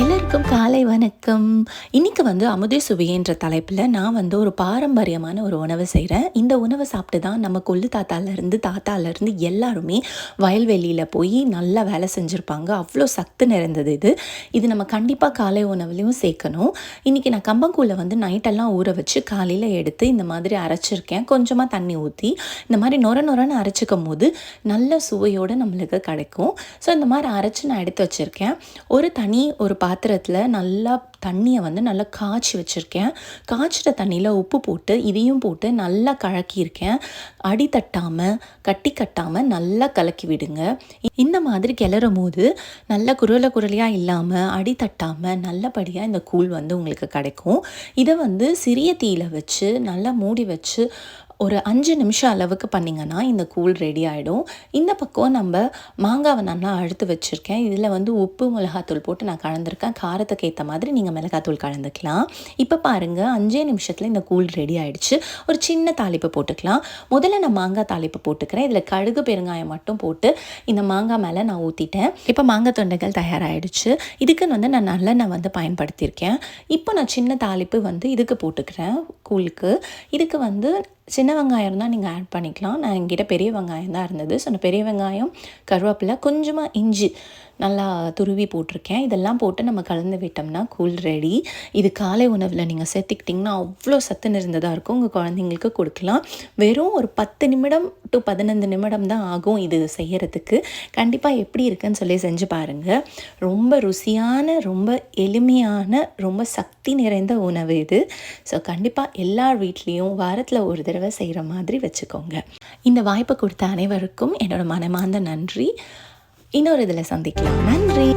எல்லோருக்கும் காலை வணக்கம். இன்றைக்கி வந்து அமுதே சுவையன்ற தலைப்பில் நான் வந்து ஒரு பாரம்பரியமான ஒரு உணவு செய்கிறேன் இந்த உணவை சாப்பிட்டு தான் நம்ம கொள்ளு தாத்தாலேருந்து தாத்தாலேருந்து எல்லாருமே வயல்வெளியில் போய் நல்லா வேலை செஞ்சுருப்பாங்க. அவ்வளோ சத்து நிறைந்தது இது. இது நம்ம கண்டிப்பாக காலை உணவுலையும் சேர்க்கணும். இன்றைக்கி நான் கம்பங்கூழை வந்து நைட்டெல்லாம் ஊற வச்சு காலையில் எடுத்து இந்த மாதிரி அரைச்சிருக்கேன். கொஞ்சமாக தண்ணி ஊற்றி இந்த மாதிரி நொர நொரன்னு அரைச்சிக்கும் போது நல்ல சுவையோடு நம்மளுக்கு கிடைக்கும். ஸோ இந்த மாதிரி அரைச்சி நான் எடுத்து வச்சுருக்கேன். ஒரு தனி ஒரு பாத்திரத்தில் நல்லா தண்ணியை வந்து நல்லா காய்ச்சி வச்சுருக்கேன். காய்ச்சிட்ட தண்ணியில் உப்பு போட்டு இதையும் போட்டு நல்லா கலக்கியிருக்கேன். அடி தட்டாமல் கட்டி கட்டாமல் நல்லா கலக்கி விடுங்க. இந்த மாதிரி கிளறும் போது நல்ல குரல குரலையாக இல்லாமல் அடி தட்டாமல் நல்லபடியாக இந்த கூழ் வந்து உங்களுக்கு கிடைக்கும். இதை வந்து சிறிய தீயில் வச்சு நல்லா மூடி வச்சு ஒரு அஞ்சு நிமிஷம் அளவுக்கு பண்ணிங்கன்னா இந்த கூழ் ரெடி ஆகிடும் இந்த பக்கம் நம்ம மாங்காவை நல்லா அழுத்து வச்சுருக்கேன். இதில் வந்து உப்பு மிளகாத்தூள் போட்டு நான் கலந்துருக்கேன். காரத்துக்கு ஏற்ற மாதிரி நீங்கள் மிளகாத்தூள் கலந்துக்கலாம். இப்போ பாருங்கள் அஞ்சே நிமிஷத்தில் இந்த கூழ் ரெடி ஆகிடுச்சு ஒரு சின்ன தாளிப்பு போட்டுக்கலாம். முதல்ல நான் மாங்காய் தாளிப்பு போட்டுக்கிறேன். இதில் கடுகு பெருங்காயம் மட்டும் போட்டு இந்த மாங்காய் மேலே நான் ஊற்றிட்டேன் இப்போ மாங்காய் தொண்டைகள் தயாராகிடுச்சு இதுக்குன்னு வந்து நான் நல்லெண்ணெய் வந்து பயன்படுத்தியிருக்கேன். இப்போ நான் சின்ன தாளிப்பு வந்து இதுக்கு போட்டுக்கிறேன் கூழுக்கு. இதுக்கு வந்து சின்ன வெங்காயம் இருந்தால் நீங்கள் ஆட் பண்ணிக்கலாம். நான் என்கிட்ட பெரிய வெங்காயம் தான் இருந்தது. ஸோ அந்த பெரிய வெங்காயம் கருவேப்பிலை கொஞ்சமாக இஞ்சி நல்லா துருவி போட்டிருக்கேன். இதெல்லாம் போட்டு நம்ம கலந்து விட்டோம்னா கூல் ரெடி இது காலை உணவில் நீங்கள் சேர்த்துக்கிட்டிங்கன்னா அவ்வளோ சத்து நிறைந்ததாக இருக்கும். உங்கள் குழந்தைங்களுக்கு கொடுக்கலாம். வெறும் ஒரு பத்து நிமிடம் டு பதினைந்து நிமிடம் தான் ஆகும் இது செய்கிறதுக்கு கண்டிப்பாக எப்படி இருக்குன்னு சொல்லி செஞ்சு பாருங்கள் ரொம்ப ருசியான ரொம்ப எளிமையான ரொம்ப சக்தி நிறைந்த உணவு இது. ஸோ கண்டிப்பாக எல்லார் வீட்லேயும் வாரத்தில் ஒரு தடவை செய்கிற மாதிரி வச்சுக்கோங்க. இந்த வாய்ப்பு கொடுத்த அனைவருக்கும் என்னோட மனமார்ந்த நன்றி. இன்னொரு இதில் சந்திக்கலாம். நன்றி.